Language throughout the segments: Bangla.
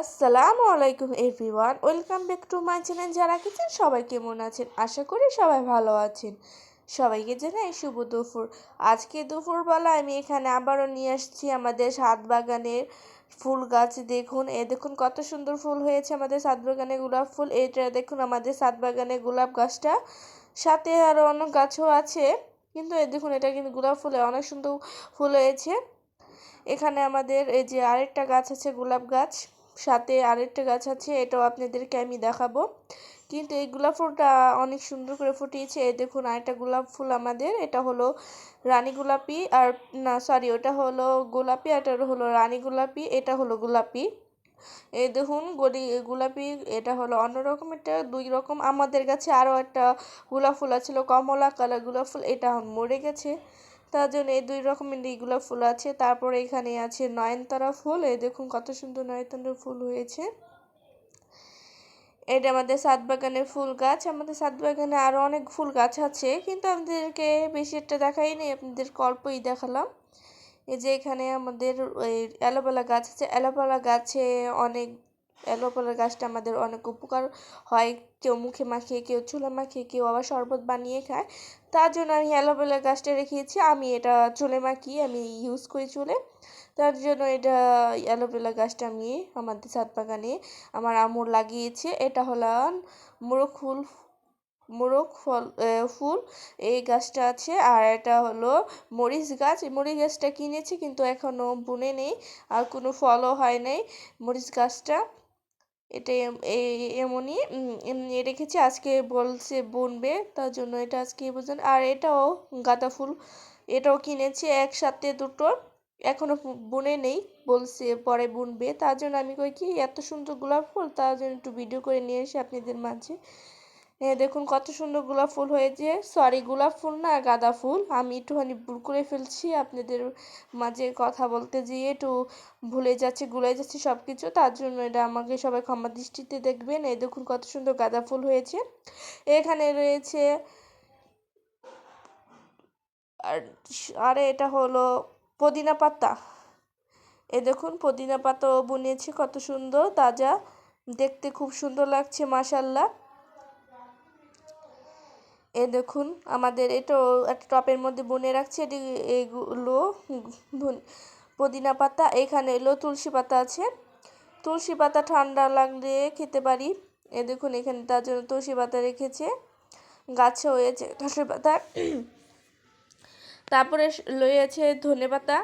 আসসালামু আলাইকুম everyone, welcome back to my channel যারা কিচেন, সবাই কেমন আছেন? আশা করি সবাই ভালো আছেন। সবাইকে জানাই শুভ দুপুর। আজকে দুপুরবেলা আমি এখানে আবারও নিয়ে আসছি আমাদের সাত বাগানের ফুল গাছ। দেখুন, এ দেখুন কত সুন্দর ফুল হয়েছে আমাদের সাত বাগানে গোলাপ ফুল। এটা দেখুন আমাদের সাত বাগানে গোলাপ গাছটা। সাথে আরও অনেক গাছও আছে। কিন্তু এ দেখুন, এটা কিন্তু গোলাপ ফুলে অনেক সুন্দর ফুল হয়েছে। এখানে আমাদের এই যে আরেকটা গাছ আছে গোলাপ গাছ। সাথে আরেকটা গাছ আছে, এটাও আপনাদেরকে আমি দেখাবো। কিন্তু এই গোলাপ ফুলটা অনেক সুন্দর করে ফুটিয়েছে। এই দেখুন, আরেকটা গোলাপ ফুল আমাদের। এটা হলো রানী গোলাপি আর, না সরি ওটা হলো গোলাপি আর এটা হলো রানী গোলাপি, এটা হলো গোলাপি। এই দেখুন, গলি, গোলাপি, এটা হলো অন্যরকম এটা দুই রকম। আমাদের কাছে আরও একটা গোলাপ ফুল আছিল কমলা কালার গোলাপ ফুল, এটা মরে গেছে। তার জন্য এই দুই রকমের এইগুলো ফুল আছে। তারপরে এখানে আছে নয়নতারা ফুল। এই দেখুন কত সুন্দর নয়নতারা ফুল হয়েছে। এটা আমাদের সাত বাগানের ফুল গাছ। আমাদের সাত বাগানে আরও অনেক ফুল গাছ আছে, কিন্তু আমাদেরকে বেশি একটা দেখাই নেই। আপনাদের অল্পই দেখালাম। এই যে এখানে আমাদের ওই অ্যালোভেলা গাছ আছে। অ্যালোভেলা গাছে অনেক অ্যালোভেলা গাছটা আমাদের অনেক উপকার হয়। কেউ মুখে মাখিয়ে, কেউ চুলে মাখিয়ে, কেউ আবার শরবত বানিয়ে খায়। তার জন্য আমি অ্যালোভেরা গাছটা রেখেছি। আমি এটা চুলে মাখিয়ে, আমি ইউজ করি চুলে। তার জন্য এটা অ্যালোভেরা গাছটা আমি আমাদের ছাদ বাগানে আমার আমুর লাগিয়েছে। এটা হলো মোরগ ফুল, মোরগ ফল ফুল। এই গাছটা আছে। আর এটা হলো মরিচ গাছ। এই মরিচ গাছটা কিনেছি, কিন্তু এখনও বুনে নেই। আর কোনো ফলও হয় নাই মরিচ গাছটা। এটা এমনই এমনি রেখেছি, আজকে বলছে বুনবে, তার জন্য এটা আজকে বুঝলেন আর এটাও গাঁদা ফুল, এটাও কিনেছি একসাথে দুটো এখনও বুনে নেই, বলছে পরে বুনবে, তার জন্য আমি কই কি এত সুন্দর গোলাপ ফুল, তার জন্য একটু ভিডিও করে নিয়ে এসে আপনাদের মাঝে দেখুন কত সুন্দর গোলাপ ফুল হয়েছে। সরি গোলাপ ফুল না, গাঁদা ফুল। আমি একটুখানি ভুল করে ফেলছি, আপনাদের মাঝে কথা বলতে যেয়ে একটু ভুলে যাচ্ছে, গুলে যাচ্ছে সব কিছু তার জন্য এটা আমাকে সবাই ক্ষমা দৃষ্টিতে দেখবেন। এই দেখুন কত সুন্দর গাঁদা ফুল হয়েছে। এখানে রয়েছে আর, আরে, এটা হলো পুদিনা পাতা। এ, দেখুন পুদিনা পাতাও বুনিয়েছি কত সুন্দর, তাজা। দেখতে খুব সুন্দর লাগছে মাসাল্লাহ এ দেখুন, আমাদের এটাও একটা টপের মধ্যে বনে রাখছে, এটি এগুলো পুদিনা পাতা, এখানে এলো তুলসী পাতা আছে। তুলসী পাতা ঠান্ডা লাগলে খেতে পারি। এ দেখুন, এখানে তার জন্য তুলসী পাতা রেখেছে, গাছে হয়েছে তুলসী পাতা। তারপরে রয়েছে ধনে পাতা,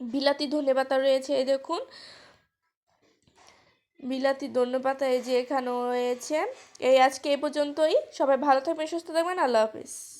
বিলাতি ধনে পাতা রয়েছে এই দেখুন। বিলাতি ধন্যপাতা এই যে এখানে রয়েছে। এই আজকে এই পর্যন্তই। সবাই ভালো থাকবেন, সুস্থ থাকবেন। আল্লাহ হাফিজ।